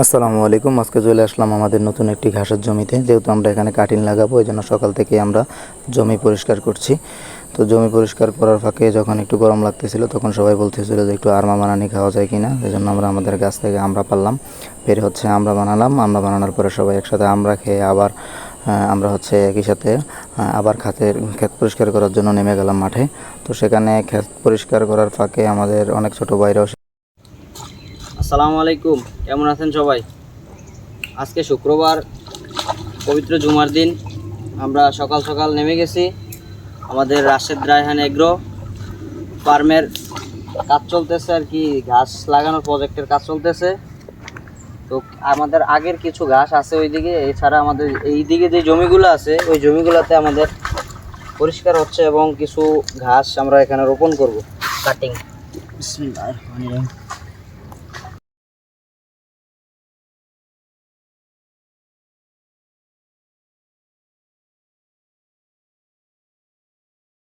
আসসালামু আলাইকুম। আজকে চলে আসলাম আমাদের নতুন একটি ঘাসের জমিতে। যেহেতু আমরা এখানে কাটিং লাগাবো, এই জন্য সকাল থেকে আমরা জমি পরিষ্কার করছি। তো জমি পরিষ্কার করার ফাঁকে যখন একটু গরম লাগতেছিল, তখন সবাই বলতেছিল যে একটু আরমা বানানি খাওয়া যায় কিনা। এই জন্য আমরা আমাদের গাছ থেকে আমরা পারলাম পেরে হচ্ছে আমরা বানালাম। আমরা বানানোর পরে সবাই একসাথে আমরা খেয়ে আবার আমরা হচ্ছে একই সাথে আবার খাতের ক্ষেত পরিষ্কার করার জন্য নেমে গেলাম মাঠে। তো সেখানে ক্ষেত পরিষ্কার করার ফাঁকে আমাদের অনেক ছোট ভাইরাও আসসালামু আলাইকুম। কেমন আছেন সবাই? আজকে শুক্রবার, পবিত্র জুমার দিন। আমরা সকাল সকাল নেমে গেছি আমাদের রাশেদ রায়হান এগ্রো ফার্মের। কাজ চলতেছে আর কি, ঘাস লাগানোর প্রজেক্টের কাজ চলতেছে। তো আমাদের আগের কিছু ঘাস আছে ওইদিকে, এছাড়া আমাদের এইদিকে যে জমিগুলো আছে, ওই জমিগুলোতে আমাদের পরিষ্কার হচ্ছে এবং কিছু ঘাস আমরা এখানে রোপণ করব। কাটিং। বিসমিল্লাহির রহমানির রহিম।